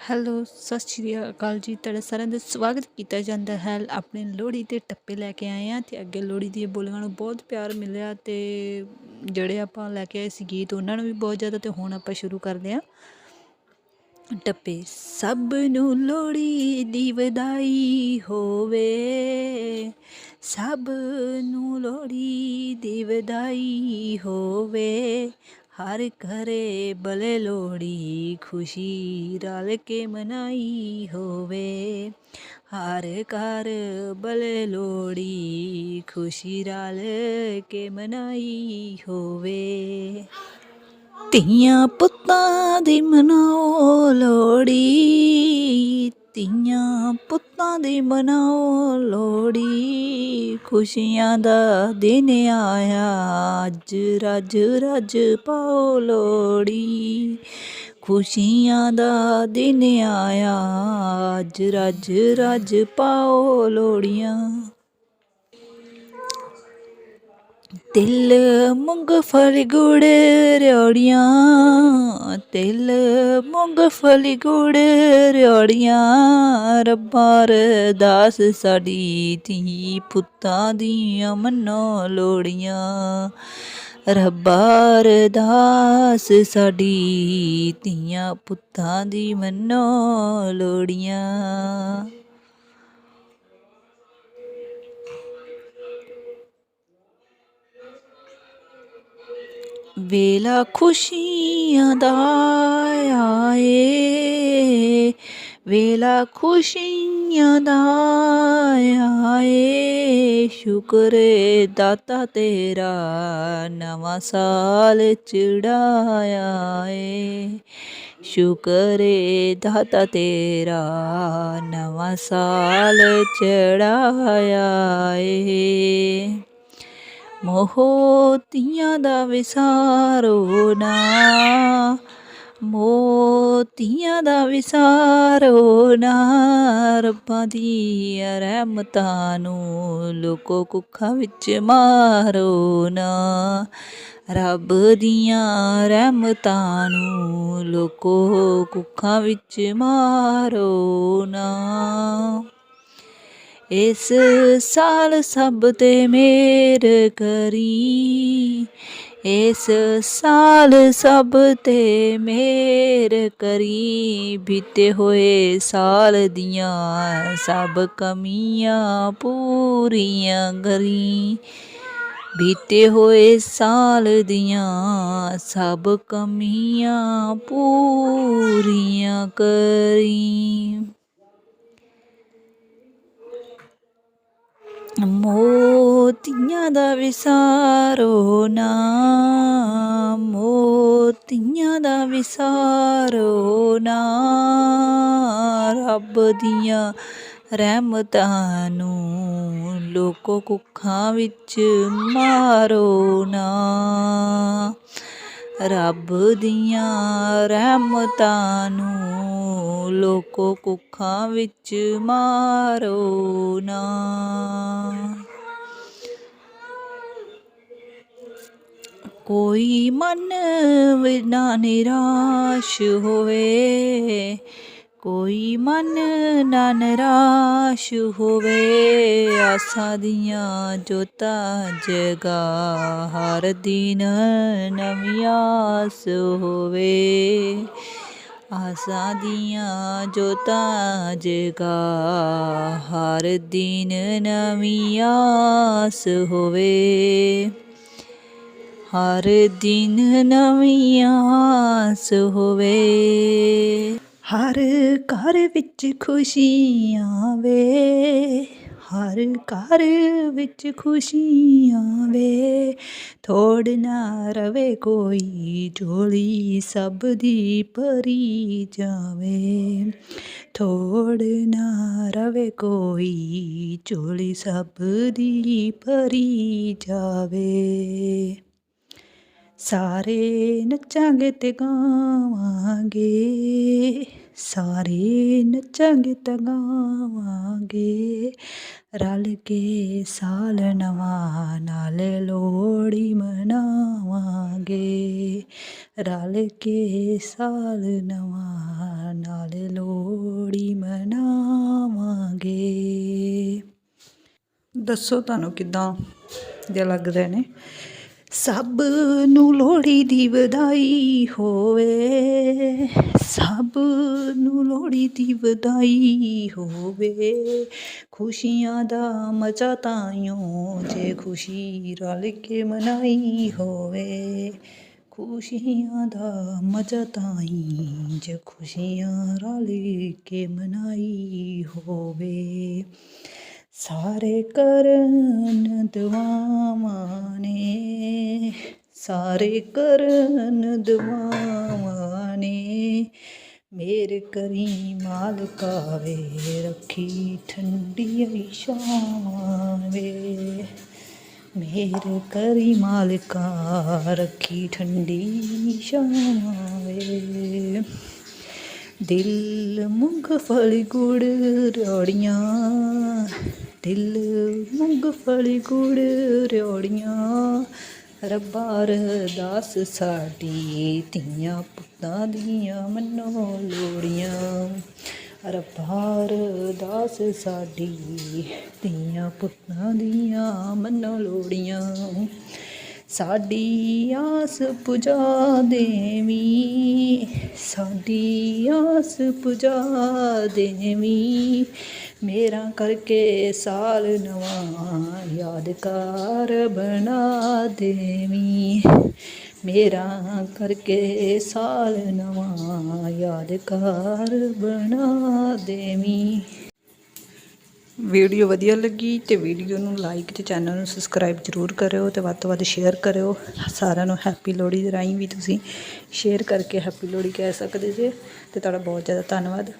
Hello, ਸਤਿ ਸ਼੍ਰੀ ਅਕਾਲ ਜੀ। ਤੁਹਾਡਾ ਸਾਰਿਆਂ ਦਾ ਸਵਾਗਤ ਕੀਤਾ ਜਾਂਦਾ ਹੈ ਆਪਣੇ ਲੋਹੜੀ ਦੇ ਟੱਪੇ ਲੈ ਕੇ ਆਏ ਆ ਤੇ ਅੱਗੇ ਲੋਹੜੀ ਦੀਆਂ ਬੋਲੀਆਂ ਨੂੰ ਬਹੁਤ ਪਿਆਰ ਮਿਲਿਆ ਤੇ ਜਿਹੜੇ ਆਪਾਂ ਲੈ ਕੇ ਆਏ ਸੀ ਗੀਤ ਉਹਨਾਂ ਨੂੰ ਵੀ ਬਹੁਤ ਜ਼ਿਆਦਾ ਤੇ ਹੁਣ ਆਪਾਂ ਸ਼ੁਰੂ ਕਰਦੇ ਆ ਟੱਪੇ, ਸਭ ਨੂੰ ਲੋਹੜੀ ਦੀ ਵਧਾਈ ਹੋਵੇ, ਸਭ ਨੂੰ ਲੋਹੜੀ ਦੀ ਵਧਾਈ ਹੋਵੇ ਹਰ ਘਰੇ ਬਲੇ ਲੋਹੜੀ ਖੁਸ਼ੀ ਰਲ ਕੇ ਮਨਾਈ ਹੋਵੇ। ਹਰ ਘਰ ਬਲੇ ਲੋਹੜੀ ਖੁਸ਼ੀ ਰਲ ਕੇ ਮਨਾਈ ਹੋਵੇ। ਧੀਆਂ ਪੁੱਤਾਂ ਦੀ ਮਨਾਓ ਲੋੜੀ ਧੀਆਂ ਪੁੱਤ ਦੀ ਮਨਾਓ ਲੋੜੀ ਖੁਸ਼ੀਆਂ ਦਾ ਦਿਨ ਆਇਆ। ਅੱਜ ਰੱਜ ਰੱਜ ਪਾਓ ਲੋੜੀ ਖੁਸ਼ੀਆਂ ਦਾ ਦਿਨ ਆਇਆ। ਅੱਜ ਰੱਜ ਰੱਜ ਪਾਓ ਲੋੜੀਆਂ ਤਿਲ ਮੂੰਗਫਲੀ ਗੁੜ ਰਿਓੜੀਆਂ ਤਿਲ ਮੂੰਗਫਲੀ ਗੁੜ ਰਿਓੜੀਆਂ, ਰੱਬਾ ਅਰਦਾਸ ਸਾਡੀ ਧੀ ਪੁੱਤਾਂ ਦੀਆਂ ਮੰਨੋ ਲੋੜੀਆਂ। ਰੱਬਾ ਅਰਦਾਸ ਸਾਡੀ ਧੀਆਂ ਪੁੱਤਾਂ ਦੀ ਮੰਨੋ ਲੋੜੀਆਂ। ਵੇਲਾ ਖੁਸ਼ੀਆਂ ਦਾ ਆਏ, ਵੇਲਾ ਖੁਸ਼ੀਆਂ ਦਾ ਆਏ। ਸ਼ੁਕਰ ਦਾਤਾ ਤੇਰਾ, ਨਵਾਂ ਸਾਲ ਚੜਾਇਆ ਏ। ਸ਼ੁਕਰ ਦਾਤਾ ਤੇਰਾ, ਨਵਾਂ ਸਾਲ ਚੜਾਇਆ ਏ। ਮੋਹ ਮੋਤੀਆਂ ਦਾ ਵਿਸਾਰੋ ਨਾ। ਮੋਤੀਆਂ ਦਾ ਵਿਸਾਰੋ ਨਾ। ਰੱਬਾਂ ਦੀ ਰਹਿਮਤਾਂ ਨੂੰ ਲੋਕੋ ਕੁੱਖਾਂ ਵਿੱਚ ਮਾਰੋ ਨਾ। ਰੱਬ ਦੀਆਂ ਰਹਿਮਤਾਂ ਨੂੰ ਲੋਕੋ ਕੁੱਖਾਂ ਵਿੱਚ ਮਾਰੋ ਨਾ। ਇਸ ਸਾਲ ਸਭ ਤੇ ਮੇਰ ਕਰੀ। ਇਸ ਸਾਲ ਸਭ ਤੇ ਮੇਰ ਕਰੀ। ਬੀਤੇ ਹੋਏ ਸਾਲ ਦੀਆਂ ਸਭ ਕਮੀਆਂ ਪੂਰੀਆਂ ਕਰੀ। ਬੀਤੇ ਹੋਏ ਸਾਲ ਦੀਆਂ ਸਭ ਕਮੀਆਂ ਪੂਰੀਆਂ ਕਰੀ। ਮੋਤੀਆਂ ਦਾ ਵਿਸਾਰੋ ਨਾ ਮੋਤੀਆਂ ਦਾ ਵਿਸਾਰੋ ਨਾ। ਰੱਬ ਦੀਆਂ ਰਹਿਮਤਾਂ ਨੂੰ ਲੋਕੋ ਕੁੱਖਾਂ ਵਿੱਚ ਮਾਰੋ ਨਾ। ਰੱਬ ਦੀਆਂ ਰਹਿਮਤਾਂ ਨੂੰ ਲੋਕੋ ਕੁੱਖਾਂ ਵਿੱਚ ਮਾਰੋ ਨਾ। ਕੋਈ ਮਨ ਵਿਨਾ ਨਿਰਾਸ਼ ਹੋਵੇ ਕੋਈ ਮਨ ਨਾ ਨਿਰਾਸ਼ ਹੋਵੇ, ਆਸਾਂ ਦੀਆਂ ਜੋਤਾਂ ਜਗਾ, ਹਰ ਦਿਨ ਨਵੀਂ ਆਸ ਹੋਵੇ। ਆਸਾਂ ਦੀਆਂ ਜੋਤਾਂ ਜਗਾ, ਹਰ ਦਿਨ ਨਵੀਂ ਆਸ ਹੋਵੇ। ਹਰ ਦਿਨ ਨਵੀਂ ਆਸ ਹੋਵੇ। ਹਰ ਘਰ ਵਿੱਚ ਖੁਸ਼ੀਆਂ ਵੇ, ਹਰ ਘਰ ਵਿੱਚ ਖੁਸ਼ੀਆਂ ਵੇ। ਥੋੜ ਨਾ ਰਵੇ ਕੋਈ ਝੋਲੀ, ਸਭ ਦੀ ਭਰੀ ਜਾਵੇ। ਥੋੜ ਨਾ ਰਵੇ ਕੋਈ ਝੋਲੀ, ਸਭ ਦੀ ਭਰੀ ਜਾਵੇ। ਸਾਰੇ ਨੱਚਾਂਗੇ ਤੇ ਗਾਵਾਂਗੇ, ਸਾਰੇ ਨੱਚਾਂਗੇ ਤੇ ਗਾਵਾਂਗੇ, ਰਲ ਕੇ ਸਾਲ ਨਵਾਂ ਨਾਲ ਲੋੜੀ ਮਨਾਵਾਂਗੇ, ਰਲ ਕੇ ਸਾਲ ਨਵਾਂ ਨਾਲੇ ਲੋੜੀ ਮਨਾਵਾਂਗੇ। ਦੱਸੋ ਤੁਹਾਨੂੰ ਕਿਦਾਂ ਦੇ ਲੱਗਦੇ ਨੇ? ਸਭ ਨੂੰ ਲੋਹੜੀ ਦੀ ਵਧਾਈ ਹੋਵੇ। ਸਭ ਨੂੰ ਲੋਹੜੀ ਦੀ ਵਧਾਈ ਹੋਵੇ। ਖੁਸ਼ੀਆਂ ਦਾ ਮਜ਼ਾ ਤਾਈਓ ਜੇ ਖੁਸ਼ੀ ਰਲ ਕੇ ਮਨਾਈ ਹੋਵੇ। ਖੁਸ਼ੀਆਂ ਦਾ ਮਜ਼ਾ ਤਾਈ ਜੇ ਖੁਸ਼ੀਆਂ ਰਲ ਕੇ ਮਨਾਈ ਹੋਵੇ। ਸਾਰੇ ਕਰਨ ਦੁਆਵਾਂ ਨੇ ਸਾਰੇ ਕਰਨ ਦੁਆਵਾਂ ਨੇ ਮੇਰ ਕਰੀ ਮਾਲਕਾ ਵੇ, ਰੱਖੀ ਠੰਡੀ ਛਾਵਾਂ ਵੇ। ਮੇਰ ਕਰੀ ਮਾਲਕਾ, ਰੱਖੀ ਠੰਡੀ ਛਾਵਾਂ ਵੇ। ਦਿਲ ਮੂੰਗਫਲੀ ਗੁੜ ਰੋੜੀਆਂ। ਦਿਲ ਮੂੰਗਫਲੀ ਗੁੜ ਰੋੜੀਆਂ। ਰੱਬਾ ਅਰਦਾਸ ਸਾਡੀ ਧੀਆਂ ਪੁੱਤਾਂ ਦੀਆਂ ਮੰਨੋ ਲੋੜੀਆਂ। ਰੱਬਾ ਅਰਦਾਸ ਸਾਡੀ ਧੀਆਂ ਪੁੱਤਾਂ ਦੀਆਂ ਮੰਨੋ ਲੋੜੀਆਂ। ਸਾਡੀ ਆਸ ਪੁਜਾ ਦੇਵੀ, ਸਾਡੀ ਆਸ ਪੁਜਾ ਦੇਵੀ। ਮੇਰਾ ਕਰਕੇ ਸਾਲ ਨਵਾਂ ਯਾਦਗਾਰ ਬਣਾ ਦੇਵੀ। ਮੇਰਾ ਕਰਕੇ ਸਾਲ ਨਵਾਂ ਯਾਦਗਾਰ ਬਣਾ ਦੇਵੀ। ਵੀਡੀਓ ਵਧੀਆ ਲੱਗੀ ਤੇ ਵੀਡੀਓ ਨੂੰ ਲਾਈਕ ਤੇ ਚੈਨਲ ਨੂੰ ਸਬਸਕ੍ਰਾਈਬ ਜ਼ਰੂਰ ਕਰਿਓ ਤੇ ਵੱਧ ਤੋਂ ਵੱਧ ਸ਼ੇਅਰ ਕਰਿਓ। ਸਾਰਿਆਂ ਨੂੰ ਹੈਪੀ ਲੋਹੜੀ ਦੇ ਰਾਹੀਂ ਵੀ ਤੁਸੀਂ ਸ਼ੇਅਰ ਕਰਕੇ ਹੈਪੀ ਲੋਹੜੀ ਕਹਿ ਸਕਦੇ ਜੇ। ਤੇ ਤੁਹਾਡਾ ਬਹੁਤ ਜ਼ਿਆਦਾ ਧੰਨਵਾਦ।